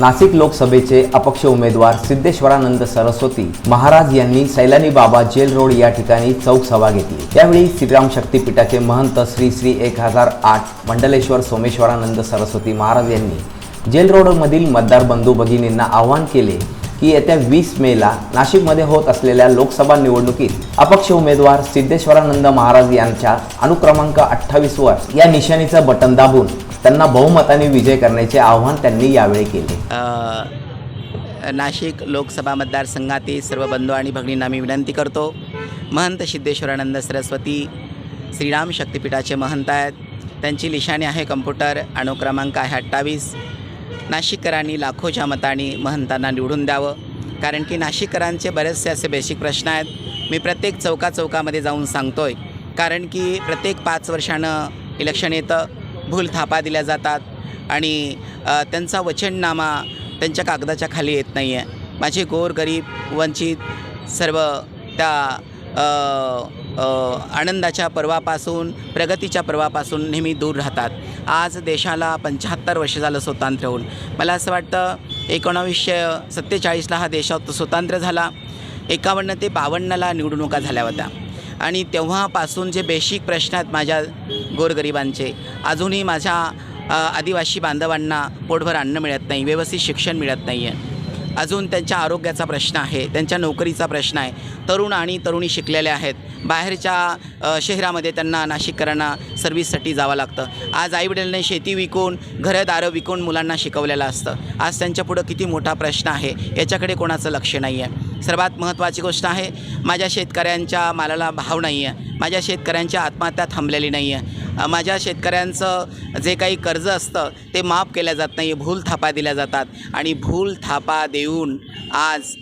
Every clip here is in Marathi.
नाशिक लोकसभेचे अपक्ष उमेदवार सिद्धेश्वरानंद सरस्वती महाराज यांनी सैलानी बाबा जेल रोड या ठिकाणी चौक सभा घेतली. त्यावेळी श्रीराम शक्तीपीठाचे महंत श्री श्री एक हजार आठ मंडलेश्वर सोमेश्वरानंद सरस्वती महाराज यांनी जेल रोडमधील मतदार बंधू भगिनींना आवाहन केले की येत्या वीस मेला नाशिकमध्ये होत असलेल्या लोकसभा निवडणुकीत अपक्ष उमेदवार सिद्धेश्वरानंद महाराज यांच्या अनुक्रमांक अठ्ठावीसवर या निशाणीचं बटन दाबून त्यांना बहुमताने विजय करण्याचे आव्हान त्यांनी यावेळी केले. नाशिक लोकसभा मतदारसंघातील सर्व बंधू आणि भगिनींना मी विनंती करतो. महंत सिद्धेश्वरानंद सरस्वती श्रीराम शक्तिपीठाचे महंत आहेत. त्यांची लिशाणी आहे कम्प्युटर अनुक्रमांक आहे अठ्ठावीस. नाशिककरांनी लाखोच्या मतांनी महंतांना निवडून द्यावं. कारण की नाशिककरांचे बरेचसे असे बेसिक प्रश्न आहेत. मी प्रत्येक चौका चौकामध्ये जाऊन आहे कारण की प्रत्येक पाच वर्षानं इलेक्शन येतं. भूल थापा दिल्या जातात आणि त्यांचा वचननामा त्यांच्या कागदाच्या खाली येत नाही आहे माझे गोर गरीब वंचित सर्व त्या आनंदाच्या पर्वापासून प्रगतीच्या पर्वापासून नेहमी दूर राहतात. आज देशाला पंच्याहत्तर वर्ष झालं स्वतंत्र होऊन. मला असं वाटतं एकोणावीसशे सत्तेचाळीसला हा देश स्वतंत्र झाला. एकावन्न ते बावन्नला निवडणुका झाल्या होत्या. आणि तेव्हापासून जे बेसिक प्रश्न आहेत माझ्या गोरगरिबांचे. अजूनही माझ्या आदिवासी बांधवांना पोटभर अन्न मिळत नाही व्यवस्थित शिक्षण मिळत नाही आहे अजून त्यांच्या आरोग्याचा प्रश्न आहे त्यांच्या नोकरीचा प्रश्न आहे. तरुण आणि तरुणी शिकलेल्या आहेत. बाहेरच्या शहरामध्ये त्यांना नाशिककरांना सर्व्हिससाठी जावं लागतं. आज आईवडिलांनी शेती विकून घरं दारं विकून मुलांना शिकवलेलं असतं. आज त्यांच्यापुढं किती मोठा प्रश्न आहे याच्याकडे कोणाचं लक्ष नाही आहे सर्वात महत्त्वाची गोष्ट आहे माझ्या शेतकऱ्यांच्या मालाला भाव नाही आहे माझ्या शेतकऱ्यांच्या आत्महत्या थांबलेली नाही आहे माझ्या शेतकऱ्यांचं जे काही कर्ज असतं ते माफ केलं जात नाही भूल थापा दिल्या जातात. आणि भूल थापा देऊन आज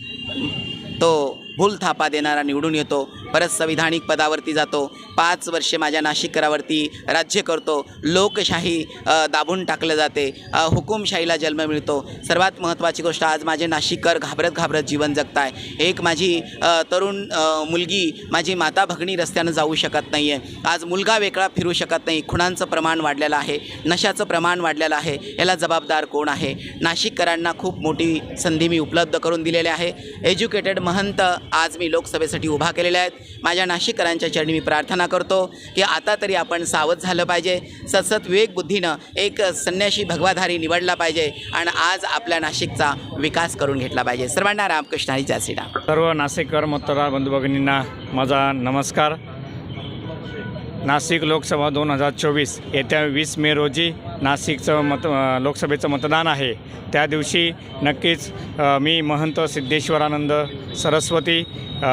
तो भूल थापा देणारा निवडून येतो. परत संविधानिक पदावरती जातो. पाच वर्षे माझ्या नाशिककरावरती राज्य करतो. लोकशाही दाबून टाकलं जाते. हुकुमशाहीला जन्म मिळतो. सर्वात महत्त्वाची गोष्ट आज माझे नाशिककर घाबरत घाबरत जीवन जगताय. एक माझी तरुण मुलगी माझी माता भगणी रस्त्यानं जाऊ शकत नाही आहे आज मुलगा वेगळा फिरू शकत नाही. खुणांचं प्रमाण वाढलेलं आहे. नशाचं प्रमाण वाढलेलं आहे. याला जबाबदार कोण आहे? नाशिककरांना खूप मोठी संधी मी उपलब्ध करून दिलेली आहे. एज्युकेटेड महंत आज मी लोकसभेसाठी उभा केलेल्या आहेत. माझ्या नाशिककरांच्या चरणी मी प्रार्थना करतो की आता तरी आपण सावध झालं पाहिजे. सतसत विवेक बुद्धीनं एक संन्याशी भगवाधारी निवडला पाहिजे आणि आज आपल्या नाशिकचा विकास करून घेतला पाहिजे. सर्वांना रामकृष्ण हरी जय सर्व नाशिककर मतदार बंधू भगिनींना माझा नमस्कार. नाशिक लोकसभा दोन हजार चोवीस. येत्या वीस मे रोजी नाशिकचं मत लोकसभेचं मतदान आहे. त्या दिवशी नक्कीच मी महंत सिद्धेश्वरानंद सरस्वती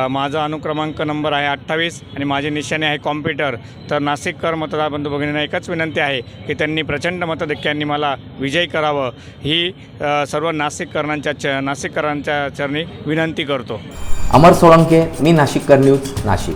माझा अनुक्रमांक नंबर आहे अठ्ठावीस आणि माझे निशाणे आहे कॉम्प्युटर. तर नाशिककर मतदार बंधू भगिनींना एकच विनंती आहे की त्यांनी प्रचंड मतधक्क्यांनी मला विजयी करावं. ही सर्व नाशिककरांच्या च नाशिककरांच्या चरणी विनंती करतो. अमर सोळंके मी नाशिककर न्यूज नाशिक.